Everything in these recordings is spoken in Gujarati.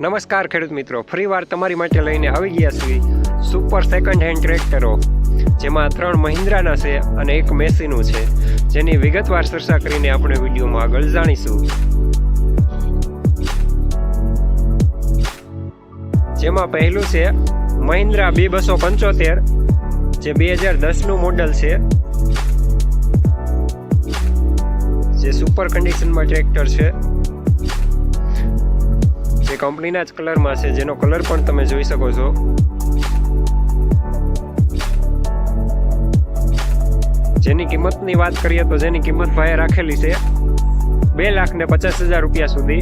નમસ્કાર ખેડૂત મિત્રો, ફરીવાર તમારી માટે લઈને આવી ગયા છીએ સુપર સેકન્ડ હેન્ડ ટ્રેક્ટરો જેમાં ત્રણ મહિન્દ્રાના છે અને એક મેસીનું છે, જેની વિગતવાર ચર્ચા કરીને આપણે વિડીયોમાં આગળ જાણીશું. જેમાં પહેલું છે મહિન્દ્રા બી બસો પંચોતેર, જે બે હજાર દસનું મોડલ છે, જે સુપર કન્ડિશનમાં ટ્રેક્ટર છે. જે કંપનીના જ કલરમાં છે, જેનો કલર પણ તમે જોઈ શકો છો. જેની કિંમતની વાત કરીએ તો જેની કિંમત ભાઈએ રાખેલી છે, બે લાખ ને પચાસ હજાર રૂપિયા સુધી.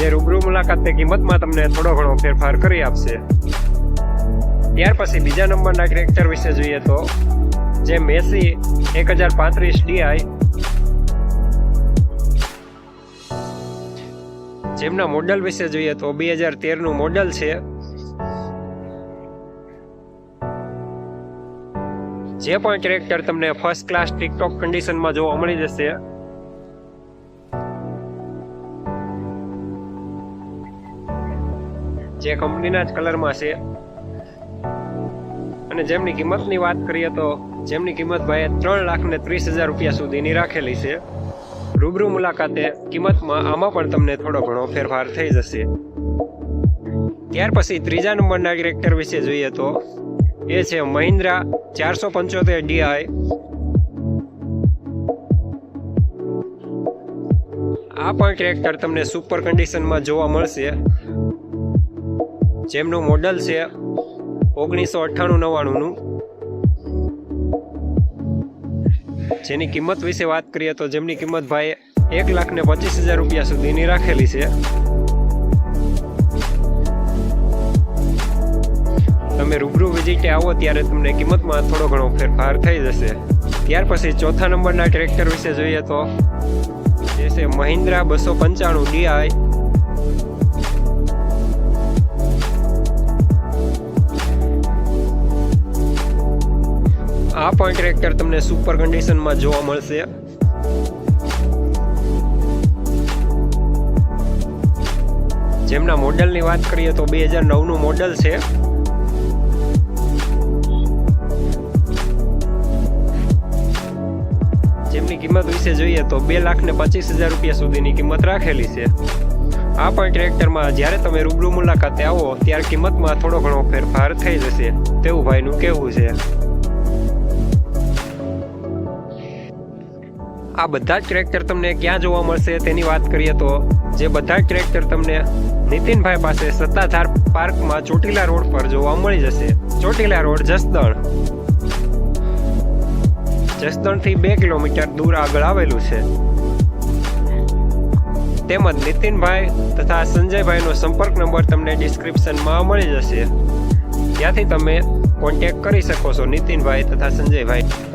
જે રૂબરૂ મુલાકાતની કિંમતમાં તમને થોડો ઘણો ફેરફાર કરી આપશે. ત્યાર પછી બીજા નંબરના ટ્રેક્ટર વિશે જોઈએ તો, જે મેસી એક હજાર પાંત્રીસ ડીઆઈ જેમના મોડલ વિશે જોઈએ તો બે હજાર તેરનું મોડલ છે. જે પણ ટ્રેક્ટર તમને ફર્સ્ટ ક્લાસ ટિકટોક કન્ડિશનમાં જોવા મળી જશે. જે કંપનીના જ કલરમાં છે. અને જેમની કિંમતની વાત કરીએ તો જેમની કિંમત ભાઈએ ત્રણ લાખ ને ત્રીસ હજાર રૂપિયા સુધીની રાખેલી છે. રૂબરૂ મુલાકાતે કિંમતમાં આમાં પણ તમને થોડો ઘણો ફેરફાર થઈ જશે. ત્યાર પછી ત્રીજા નંબરના ટ્રેક્ટર વિશે જોઈએ તો, એ છે મહિન્દ્રા ચારસો પંચોતેર ડીઆઈ આ પણ ટ્રેક્ટર તમને સુપર કન્ડિશનમાં જોવા મળશે. જેમનું મોડલ છે ઓગણીસો અઠ્ઠાણું નવ્વાણુંનું જેની કિંમત વિશે વાત કરીએ તો જેમની કિંમત ભાઈ એક લાખ ને પચીસ હજાર રૂપિયા સુધીની રાખેલી છે. તમે રૂબરૂ વિઝિટે આવો ત્યારે તમને કિંમતમાં થોડો ઘણો ફેરફાર થઈ જશે. ત્યાર પછી ચોથા નંબરના ટ્રેક્ટર વિશે જોઈએ તો, જે છે મહિન્દ્રા બસો પંચાણું ડીઆઈ આ પણ ટ્રેક્ટર તમને સુપર કન્ડિશનમાં જોવા મળશે. જેમના મોડલની વાત કરીએ તો બે હજાર નવનું મોડલ છે. જેમની કિંમત વિશે જોઈએ તો બે લાખ ને પચીસ હજાર રૂપિયા સુધીની કિંમત રાખેલી છે. આ પણ ટ્રેક્ટરમાં જ્યારે તમે રૂબરૂ મુલાકાતે આવો, ત્યારે કિંમતમાં થોડો ઘણો ફેરફાર થઈ જશે, તેવું ભાઈનું કહેવું છે. આ બધા જ ટ્રેક્ટર તમને ક્યાં જોવા મળશે તેની વાત કરીએ તો જે બધા જ ટ્રેક્ટર તમને નીતિનભાઈ પાસે સત્તાધાર પાર્કમાં ચોટીલા રોડ પર જોવા મળી જશે. ચોટીલા રોડ જસદણ. જસદણથી બે કિલોમીટર દૂર આગળ આવેલું છે. તેમજ નીતિનભાઈ તથા સંજયભાઈનો સંપર્ક નંબર તમને ડિસ્ક્રિપ્શનમાં મળી જશે. ત્યાંથી તમે કોન્ટેક્ટ કરી શકો છો નીતિનભાઈ તથા સંજયભાઈ.